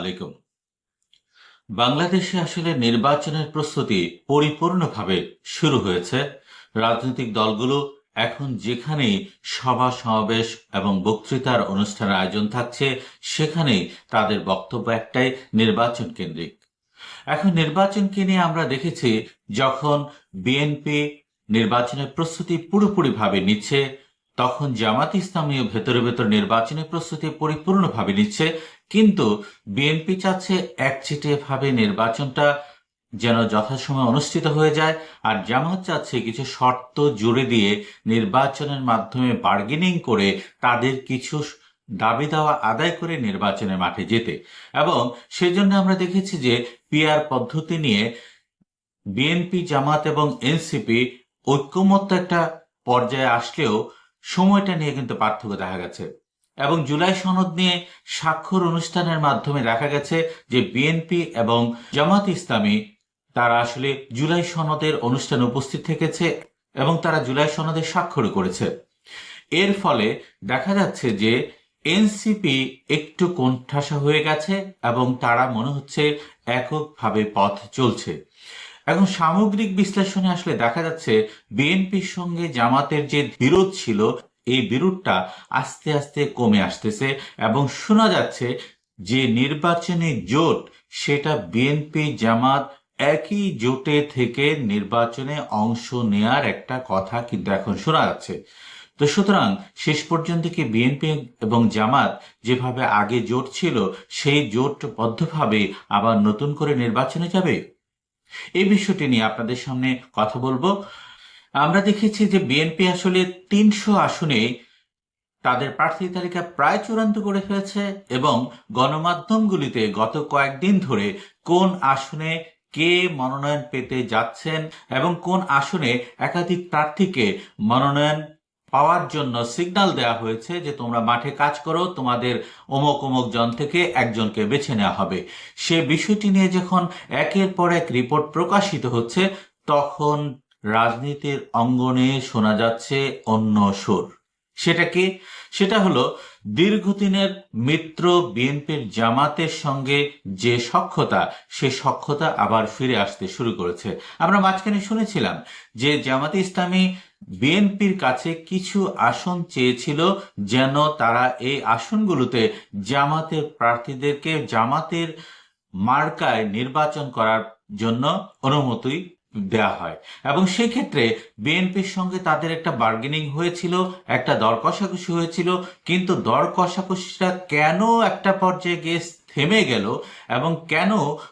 আলাইকুম। বাংলাদেশে আসলে নির্বাচনের প্রস্তুতি পরিপূর্ণভাবে শুরু হয়েছে। রাজনৈতিক দলগুলো এখন যেখানেই সভা, সমাবেশ এবং বক্তৃতার অনুষ্ঠানের আয়োজন থাকছে, সেখানেই তাদের বক্তব্য একটাই, নির্বাচন কেন্দ্রিক। এখন নির্বাচনকে নিয়ে আমরা দেখেছি, যখন বিএনপি নির্বাচনের প্রস্তুতি পুরোপুরিভাবে নিচ্ছে, তখন জামাত ইসলামীয় ভেতরে ভেতর নির্বাচনের প্রস্তুতি পরিপূর্ণভাবে নিচ্ছে কিন্তু বিএনপি চাচ্ছে একচেটিয়া ভাবে নির্বাচনটা যেন যথাসময়ে অনুষ্ঠিত হয়ে যায়, আর জামাত চাচ্ছে কিছু শর্ত জুড়ে দিয়ে নির্বাচনের মাধ্যমে বার্গেনিং করে তাদের কিছু দাবি দাওয়া আদায় করে নির্বাচনের মাঠে যেতে। এবং সেজন্য আমরা দেখেছি যে পিআর পদ্ধতি নিয়ে বিএনপি জামাত এবং এনসিপি ঐক্যমত্য একটা পর্যায়ে আসলেও সময়টা নিয়ে কিন্তু পার্থক্য দেখা গেছে। এবং জুলাই সনদ নিয়ে স্বাক্ষর অনুষ্ঠানের মাধ্যমে দেখা গেছে যে বিএনপি এবং জামাত ইসলামী, তারা আসলে জুলাই সনদের অনুষ্ঠানে উপস্থিত থেকেছে এবং তারা জুলাই সনদে স্বাক্ষর করেছে। এর ফলে দেখা যাচ্ছে যে এনসিপি একটু কোণঠাসা হয়ে গেছে এবং তারা মনে হচ্ছে এককভাবে পথ চলছে। এখন সামগ্রিক বিশ্লেষণে আসলে দেখা যাচ্ছে বিএনপির সঙ্গে জামাতের যে বিরোধ ছিল এই বিরোধটা আস্তে আস্তে কমে আসতেছে এবং শোনা যাচ্ছে যে নির্বাচনী জোট, সেটা বিএনপি জামাত একই জোটে থেকে নির্বাচনে অংশ নেয়ার একটা কথা কিন্তু এখন শোনা যাচ্ছে। তো সুতরাং শেষ পর্যন্ত কি বিএনপি এবং জামাত যেভাবে আগে জোট ছিল, সেই জোটবদ্ধভাবে আবার নতুন করে নির্বাচনে যাবে? এই বিষয়টি নিয়ে আপনাদের সামনে কথা বলব। আমরা দেখেছি যে বিএনপি আসলে তিনশো আসনে তাদের প্রার্থী তালিকা প্রায় চূড়ান্ত করে ফেলেছে এবং গণমাধ্যমগুলিতে গত কয়েকদিন ধরে কোন আসনে কে মনোনয়ন পেতে যাচ্ছেন এবং কোন আসনে একাধিক প্রার্থীকে মনোনয়ন পাওয়ার জন্য সিগন্যাল দেওয়া হয়েছে যে তোমরা মাঠে কাজ করো, তোমাদের অমুক অমুক জন থেকে একজনকে বেছে নেওয়া হবে। সে বিষয়টি নিয়ে যখন একের পর এক রিপোর্ট প্রকাশিত হচ্ছে, তখন রাজনীতির অঙ্গনে শোনা যাচ্ছে অন্য সুর। সেটা কি? সেটা হলো দীর্ঘদিনের মিত্র বিএনপির জামাতের সঙ্গে যে সক্ষতা সে সক্ষতা আবার ফিরে আসতে শুরু করেছে। আমরা মাঝখানে শুনেছিলাম যে জামাতে ইসলামী বিএনপির কাছে কিছু আসন চেয়েছিল যেন তারা এই আসনগুলোতে জামাতের প্রার্থীদেরকে জামাতের মার্কায় নির্বাচন করার জন্য অনুমতি দেয়া হয়। এবং সেক্ষেত্রে বিএনপির সঙ্গে তাদের একটা বার্গেনিং হয়েছিল, একটা দর কষাকষি হয়েছিল, কিন্তু দর কষাকষিটা কেন একটা পর্যায়ে গিয়ে থেমে গেল এবং কেন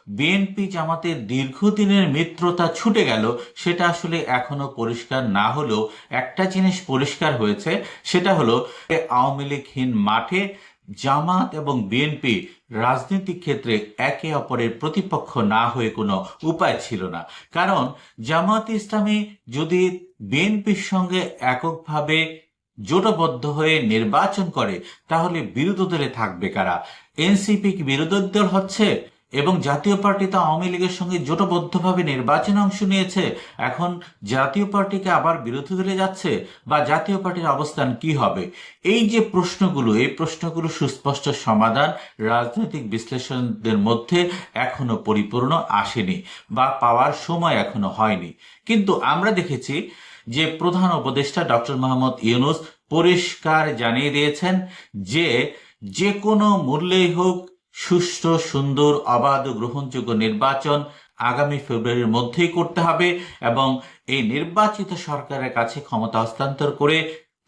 বিএনপি জামাতের দীর্ঘদিনের মিত্রতা ছুটে গেল, সেটা আসলে এখনও পরিষ্কার না হলেও একটা জিনিস পরিষ্কার হয়েছে, সেটা হলো আওয়ামী লীগহীন মাঠে জামাত এবং বিএনপি রাজনৈতিক ক্ষেত্রে একে অপরের প্রতিপক্ষ না হয়ে কোনো উপায় ছিল না। কারণ জামাত ইসলামী যদি বিএনপির সঙ্গে এককভাবে জোটবদ্ধ হয়ে নির্বাচন করে, তাহলে বিরোধী দলে থাকবে কারা? এনসিপি কি বিরোধী দল হচ্ছে? এবং জাতীয় পার্টি তো আওয়ামী লীগের সঙ্গে জোটবদ্ধভাবে নির্বাচনে অংশ নিয়েছে। এখন জাতীয় পার্টিকে আবার বিরোধী দলে যাচ্ছে বা জাতীয় পার্টির অবস্থান কি হবে? এই যে প্রশ্নগুলো, এই প্রশ্নগুলো সুস্পষ্ট সমাধান রাজনৈতিক বিশ্লেষণদের মধ্যে এখনও পরিপূর্ণ আসেনি বা পাওয়ার সময় এখনও হয়নি। কিন্তু আমরা দেখেছি যে প্রধান উপদেষ্টা ডক্টর মোহাম্মদ ইউনুস পরিষ্কার জানিয়ে দিয়েছেন যে যে কোনো মূল্যেই হোক সুষ্ঠু, সুন্দর, অবাধ ও গ্রহণযোগ্য নির্বাচন আগামী ফেব্রুয়ারির মধ্যেই করতে হবে এবং এই নির্বাচিত সরকারের কাছে ক্ষমতা হস্তান্তর করে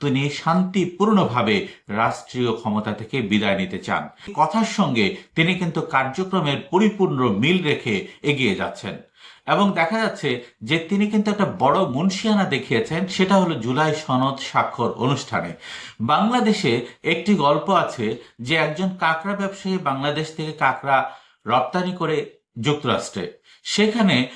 তিনি শান্তিপূর্ণভাবে রাষ্ট্রীয় ক্ষমতা থেকে বিদায় নিতে চান। কথার সঙ্গে তিনি কিন্তু কার্যক্রমের পরিপূর্ণ মিল রেখে এগিয়ে যাচ্ছেন। এবং দেখা যাচ্ছে যে তিনি কিন্তু একটা বড় মুন্সিয়ানা দেখিয়েছেন, সেটা হলো জুলাই সনদ স্বাক্ষর অনুষ্ঠানে। বাংলাদেশে একটি গল্প আছে যে একজন কাঁকড়া ব্যবসায়ী বাংলাদেশ থেকে কাঁকড়া রপ্তানি করে যুক্তরাষ্ট্রে। সেখানে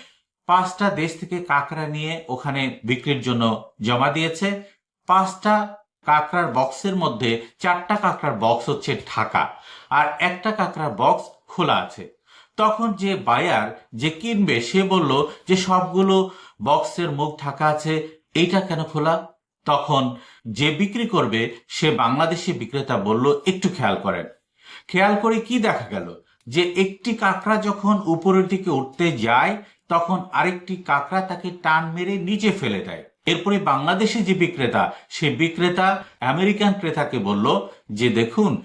পাঁচটা দেশ থেকে কাঁকড়া নিয়ে ওখানে বিক্রির জন্য জমা দিয়েছে। পাঁচটা কাঁকড়ার বক্সের মধ্যে চারটা কাঁকড়ার বক্স হচ্ছে ঢাকা আর একটা কাঁকড়ার বক্স খোলা আছে। তখন যে বায়ার যে কিনবে, সে বলল যে সবগুলো বক্সের মুখ ঢাকা আছে, এইটা কেন খোলা? তখন যে বিক্রি করবে, সে বাংলাদেশি বিক্রেতা বলল, একটু খেয়াল করেন। খেয়াল করে কি দেখা গেল? যে একটি কাঁকড়া যখন উপরের দিকে উঠতে যায়, তখন আরেকটি কাঁকড়া তাকে টান মেরে নিচে ফেলে দেয়। এরপরে বাংলাদেশে যে বিক্রেতা, সে বিক্রেতা আমেরিকান ক্রেতাকে বলল যে, দেখুন,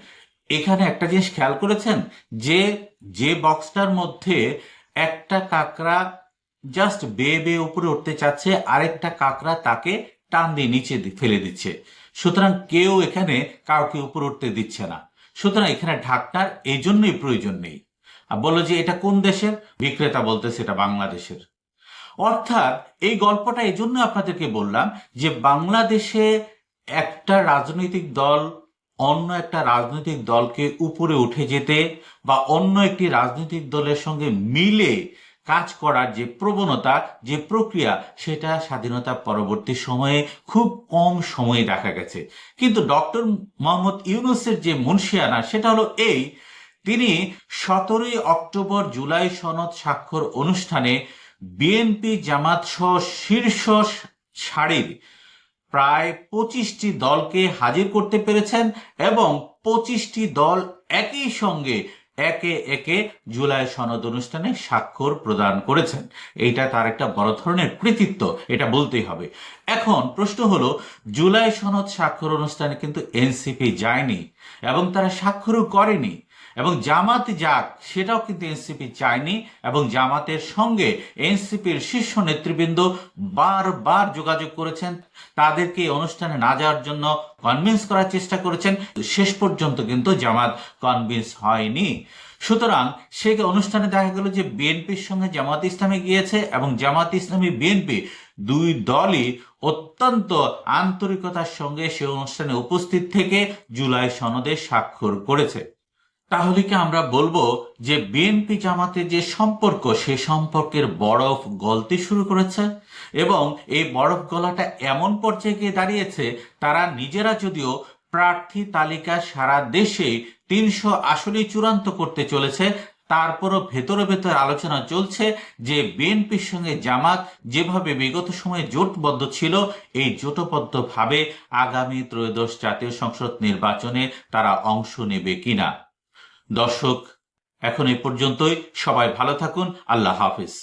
এখানে একটা জিনিস খেয়াল করেছেন? যে যে বক্সটার মধ্যে একটা কাঁকড়া জাস্ট বেয়ে বেয়ে উপরে উঠতে চাচ্ছে, আরেকটা কাঁকড়া তাকে টান দিয়ে নিচে ফেলে দিচ্ছে। সুতরাং কেউ এখানে কাউকে উপরে উঠতে দিচ্ছে না। সুতরাং এখানে ঢাকনার এই জন্যই প্রয়োজন নেই। বলল যে, এটা কোন দেশের? বিক্রেতা বলতেছে, এটা বাংলাদেশের। অর্থাৎ এই গল্পটা এই জন্য আপনাদেরকে বললাম যে বাংলাদেশে একটা রাজনৈতিক দল অন্য একটা রাজনৈতিক দলকে উপরে উঠে যেতে বা অন্য একটি রাজনৈতিক দলের সঙ্গে মিলে কাজ করার যে প্রবণতা, যে প্রক্রিয়া, সেটা স্বাধীনতা পরবর্তী সময়ে খুব কম সময়ে দেখা গেছে। কিন্তু ডক্টর মোহাম্মদ ইউনুসের যে মুন্সিয়ানা সেটা হলো এই, তিনি সতেরোই অক্টোবর জুলাই সনদ স্বাক্ষর অনুষ্ঠানে বিএনপি জামাত সহ শীর্ষ সারির প্রায় পঁচিশটি দলকে হাজির করতে পেরেছেন এবং পঁচিশটি দল একই সঙ্গে একে একে জুলাই সনদ অনুষ্ঠানে স্বাক্ষর প্রদান করেছেন। এইটা তার একটা বড় ধরনের কৃতিত্ব, এটা বলতেই হবে। এখন প্রশ্ন হলো, জুলাই সনদ স্বাক্ষর অনুষ্ঠানে কিন্তু এনসিপি যায়নি এবং তারা স্বাক্ষরও করেনি। এবং জামাত যাক সেটাও কিন্তু এনসিপি চায়নি এবং জামাতের সঙ্গে এনসিপির শীর্ষ নেতৃবৃন্দ বারবার যোগাযোগ করেছেন। তাদেরকে অনুষ্ঠানে না যাওয়ার জন্য কনভিন্স করার চেষ্টা করেছেন। শেষ পর্যন্ত কিন্তু জামাত কনভিন্স হয়নি। সুতরাং সে অনুষ্ঠানে দেখা গেল যে বিএনপির সঙ্গে জামাত ইসলামে গিয়েছে এবং জামাত ইসলামী বিএনপি দুই দলই অত্যন্ত আন্তরিকতার সঙ্গে সে অনুষ্ঠানে উপস্থিত থেকে জুলাই সনদে স্বাক্ষর করেছে। তাহলে কি আমরা বলব যে বিএনপি জামাতের যে সম্পর্ক, সে সম্পর্কের বরফ গলতে শুরু করেছে এবং এই বরফ গলাটা এমন পর্যায়ে গিয়ে দাঁড়িয়েছে, তারা নিজেরা যদিও প্রার্থী তালিকা সারা দেশে তিনশো আসলেই চূড়ান্ত করতে চলেছে, তারপরও ভেতরে ভেতরে আলোচনা চলছে যে বিএনপির সঙ্গে জামাত যেভাবে বিগত সময়ে জোটবদ্ধ ছিল, এই জোটবদ্ধ ভাবে আগামী ত্রয়োদশ জাতীয় সংসদ নির্বাচনে তারা অংশ নেবে কিনা। দর্শক এখন এ পর্যন্তই। সবাই ভালো থাকুন। আল্লাহ হাফিজ।